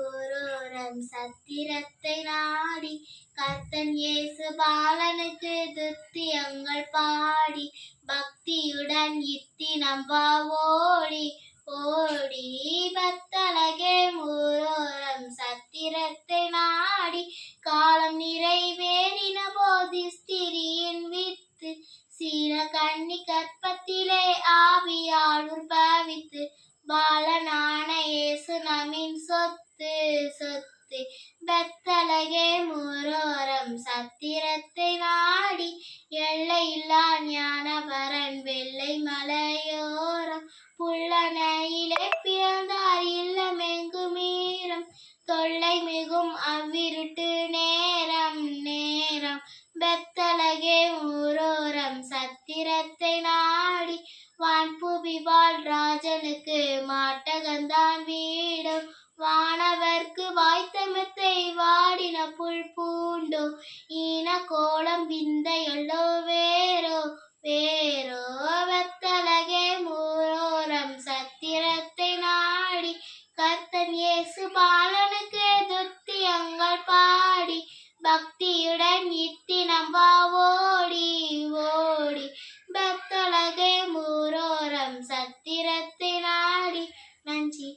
ஊரோரம் சத்திரத்தை நாடி கர்த்தன் இயேசு பாலனுக்கு துத்தியங்கள் பாடி. பக்தியுடன் இத்தி நம்பா ஓடி ஓடி பத்தலகே ஊரோரம் சத்திரத்தை நாடி. காலம் நிறைவேறின போதி ஸ்திரியின் வித்து சீன கண்ணி கற்பத்திலே ஆவியால் உற்பவித்து பாலனான இயேசு நமின் சொத்து சொத்து பெத்தலகே மூரோரம் சத்திரத்தை வாடி. எல்லையில்லா ஞானபரன் வெள்ளை மலையோரம் புள்ளனையிலே பிறந்தார் இல்லமெங்கு மீறம். தொல்லை மிகும் அவ்விருட்டு நேரம் நேரம். பெத்தலகே மூரோரம் சத்திரத்தை நாடி. வான்புவி ஈமத்தை வாடிన புல் பூண்டோ ఈన కోళం బిందెయల్లో వేరో వేరో வெத்தலகே மூரோரம் சத்திரத்தை நாடி கர்த்தன் இயேசு பாலனுக்கு துத்தியங்கள் பாடி பக்தியுடன் இத்தினம் ஓடி ஓடி பக்தலகே மூரோரம் சத்திரத்தை நாடி நன்றி